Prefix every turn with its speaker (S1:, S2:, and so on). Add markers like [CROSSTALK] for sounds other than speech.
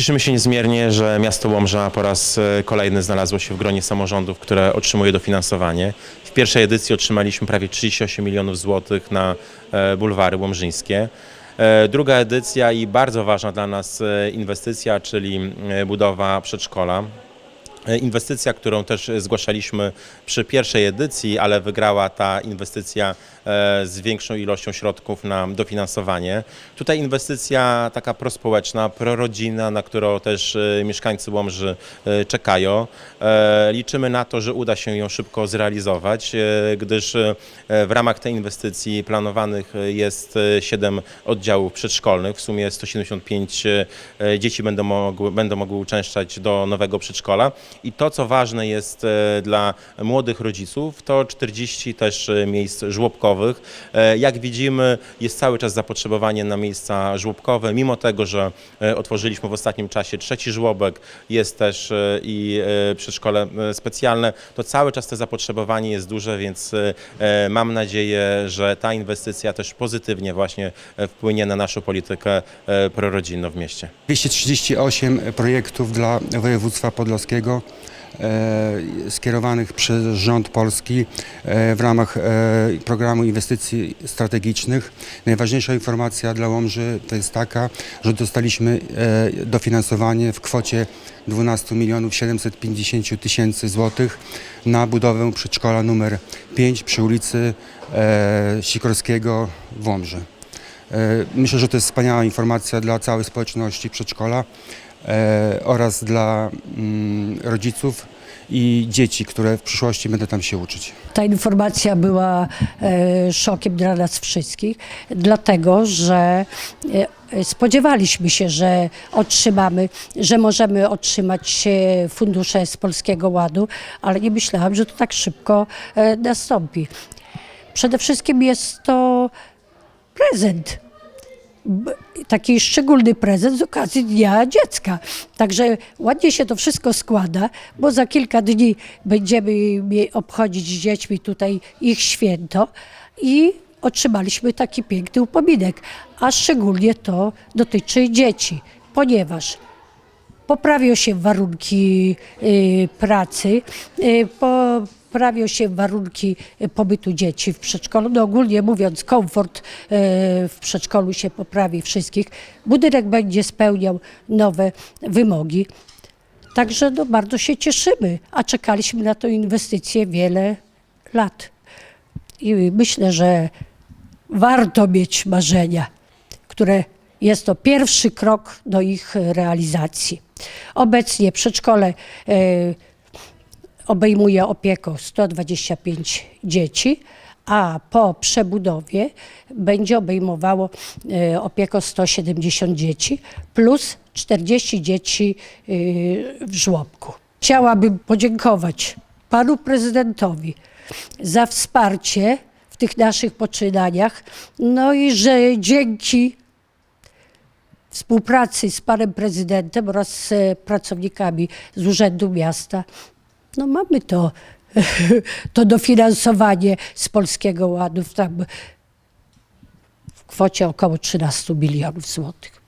S1: Cieszymy się niezmiernie, że miasto Łomża po raz e, kolejny znalazło się w gronie samorządów, które otrzymuje dofinansowanie. W pierwszej edycji otrzymaliśmy prawie 38 milionów złotych na e, bulwary łomżyńskie. E, Druga edycja i bardzo ważna dla nas inwestycja, czyli budowa przedszkola. E, Inwestycja, którą też zgłaszaliśmy przy pierwszej edycji, ale wygrała ta inwestycja e, z większą ilością środków na dofinansowanie. Tutaj inwestycja taka prospołeczna, prorodzinna, na którą też e, mieszkańcy Łomży czekają. Liczymy na to, że uda się ją szybko zrealizować, gdyż w ramach tej inwestycji planowanych jest 7 oddziałów przedszkolnych. W sumie 175 e, dzieci będą mogły, będą mogły uczęszczać do nowego przedszkola. I to, co ważne jest e, dla młodych rodziców, to 40 też e, miejsc żłobkowych. E, Jak widzimy, jest cały czas zapotrzebowanie na miejsca żłobkowe, mimo tego, że otworzyliśmy w ostatnim czasie trzeci żłobek, jest też i przedszkole specjalne, to cały czas to zapotrzebowanie jest duże, więc mam nadzieję, że ta inwestycja też pozytywnie właśnie wpłynie na naszą politykę prorodzinną w mieście.
S2: 238 projektów dla województwa podlaskiego e, skierowanych przez rząd polski e, w ramach e, programu inwestycji strategicznych. Najważniejsza informacja dla Łomży to jest taka, że dostaliśmy dofinansowanie w kwocie 12 milionów 750 tysięcy złotych na budowę przedszkola numer 5 przy ulicy Sikorskiego w Łomży. Myślę, że to jest wspaniała informacja dla całej społeczności przedszkola oraz dla mm, rodziców i dzieci, które w przyszłości będą tam się uczyć.
S3: Ta informacja była e, szokiem dla nas wszystkich, dlatego że e, spodziewaliśmy się, że otrzymamy, że możemy otrzymać e, fundusze z Polskiego Ładu, ale nie myślałam, że to tak szybko e, nastąpi. Przede wszystkim jest to prezent. Taki szczególny prezent z okazji Dnia Dziecka. Także ładnie się to wszystko składa, bo za kilka dni będziemy obchodzić z dziećmi tutaj ich święto i otrzymaliśmy taki piękny upominek. A szczególnie to dotyczy dzieci, ponieważ poprawią się warunki y, pracy, y, poprawią się warunki y, pobytu dzieci w przedszkolu. No ogólnie mówiąc, komfort w przedszkolu się poprawi wszystkich. Budynek będzie spełniał nowe wymogi. Także no, bardzo się cieszymy, a czekaliśmy na tę inwestycję wiele lat. I myślę, że warto mieć marzenia, które jest to pierwszy krok do ich realizacji. Obecnie przedszkole e, obejmuje opieką 125 dzieci, a po przebudowie będzie obejmowało e, opieką 170 dzieci plus 40 dzieci e, w żłobku. Chciałabym podziękować panu prezydentowi za wsparcie w tych naszych poczynaniach, no i że dzięki współpracy z panem prezydentem oraz z e, pracownikami z Urzędu Miasta, no mamy to, [LAUGHS] to dofinansowanie z Polskiego Ładu w, tam, w kwocie około 13 milionów złotych.